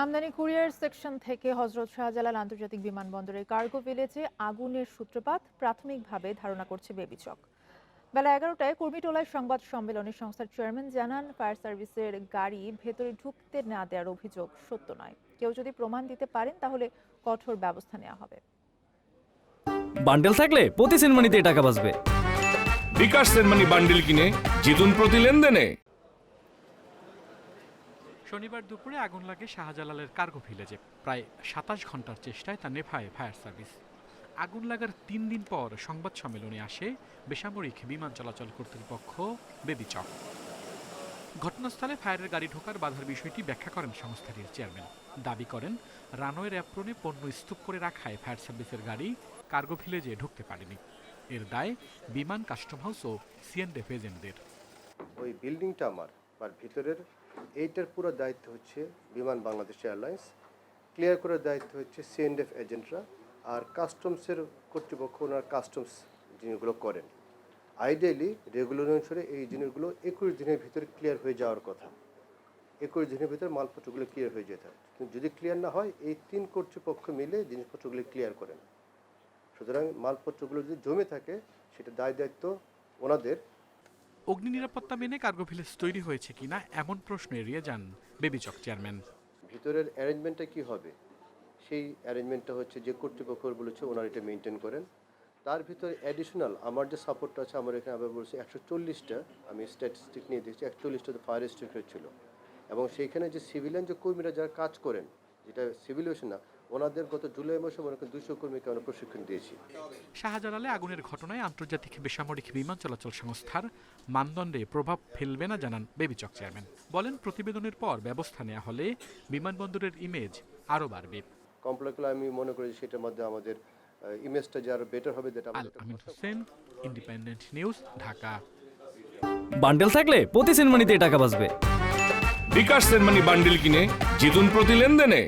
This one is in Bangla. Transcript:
আমদানি কুরিয়ার সেকশন থেকে হজরত শাহজালাল আন্তর্জাতিক বিমানবন্দরের কার্গো ভিলেজে আগুনের সূত্রপাত প্রাথমিকভাবে ধারণা করছে বেবিচক বেলা এগারোটায় কর্মীটোলায় সংবাদ সম্মেলনে সংস্থার চেয়ারম্যান জানান ফায়ার সার্ভিসের গাড়ি ভেতরে ঢুকতে না দেওয়ার অভিযোগ সত্য নয়। কেউ যদি প্রমাণ দিতে পারেন তাহলে কঠোর ব্যবস্থা নেওয়া হবে। বান্ডেল থাকলে প্রতি সেনমানিতে টাকা বাঁচবে। বিকাশ সেনমানি বান্ডিল কিনে জিতুন প্রতি লেনদেনে। শনিবার দুপুরে আগুন লাগে শাহজালালের কার্গো ভিলেজে। প্রায় সাতাশ ঘণ্টার চেষ্টায় তা নেভায় ফায়ার সার্ভিস। আগুন লাগার তিন দিন পর সংবাদ সম্মেলনে আসে বেসামরিক বিমান চলাচল কর্তৃপক্ষ বেবিচক। ঘটনাস্থলে ফায়ারের গাড়ি ঢোকার বাধার বিষয়টি ব্যাখ্যা করেন সংস্থাটির চেয়ারম্যান। দাবি করেন, রানওয়ের অ্যাপ্রনে পণ্য স্তূপ করে রাখায় ফায়ার সার্ভিসের গাড়ি কার্গো ভিলেজে ঢুকতে পারেনি। এর দায় বিমান কাস্টম হাউস ও সিএনডেফ এজেন্টদের ওই বিল্ডিংটা আমার ভিতরের এইটার পুরো দায়িত্ব হচ্ছে বিমান বাংলাদেশ এয়ারলাইন্স। ক্লিয়ার করার দায়িত্ব হচ্ছে সিএনডেফ এজেন্টরা আর কাস্টমসের কর্তৃপক্ষ ওনার কাস্টমস জিনিসগুলো করেন। আইডিয়ালি রেগুলার অনুসারে এই জিনিসগুলো একুশ দিনের ভিতরে ক্লিয়ার হয়ে যাওয়ার কথা। একুশ দিনের ভিতরে মালপত্রগুলো ক্লিয়ার হয়ে যেতে হয় কিন্তু যদি ক্লিয়ার না হয়, এই তিন কর্তৃপক্ষ মিলে জিনিসপত্রগুলো ক্লিয়ার করেন। সুতরাং মালপত্রগুলো যদি জমে থাকে, সেটা দায় দায়িত্ব ওনাদের। অগ্নি নিরাপত্তা মেনে কার্গো ভিলেজ তৈরি হয়েছে কিনা এমন প্রশ্ন এড়িয়ে যান বেবিচক চেয়ারম্যান। ভিতরের অ্যারেঞ্জমেন্টটা কি হবে? সেই অ্যারেঞ্জমেন্টটা হচ্ছে যে কর্তৃপক্ষ বলেছে ওনারা এটা মেনটেন করেন। তার ভিতরে অ্যাডিশনাল আমার যে সাপোর্টটা আছে, আমার এখানে আবার বলছে একশো চল্লিশটা, আমি স্ট্যাটিস্টিক নিয়ে দেখছি একশো চল্লিশটা ফায়ার স্টেশন ছিল এবং সেইখানে যে সিভিলিয়ান যে কর্মীরা যারা কাজ করেন, যেটা সিভিল না ওনাদের গত জুলাই মাসে মনে করেন দুশো কর্মীকে আমরা প্রশিক্ষণ দিয়েছি। শাহজালালে আগুনের ঘটনায় আন্তর্জাতিক বেসামরিক বিমান চলাচল সংস্থার মানদণ্ডে প্রভাব ফেলবে না জানান বেবিচক চেয়ারম্যান। বলেন প্রতিবেদনের পর ব্যবস্থা নেওয়া হলে বিমানবন্দরের ইমেজ আরও বাড়বে। কমপ্লেক্সগুলো আমি মনে করি সেটার মধ্যে আমাদের ইমেজটা যে আরও বেটার হবে যেটা Al Amin Hossain independent news Dhaka. Bundle থাকলে প্রতি সেনমানিতে টাকা বাঁচবে। বিকাশ সেনমানি বান্ডিল কিনে জিতুন প্রতি লেনদেনে।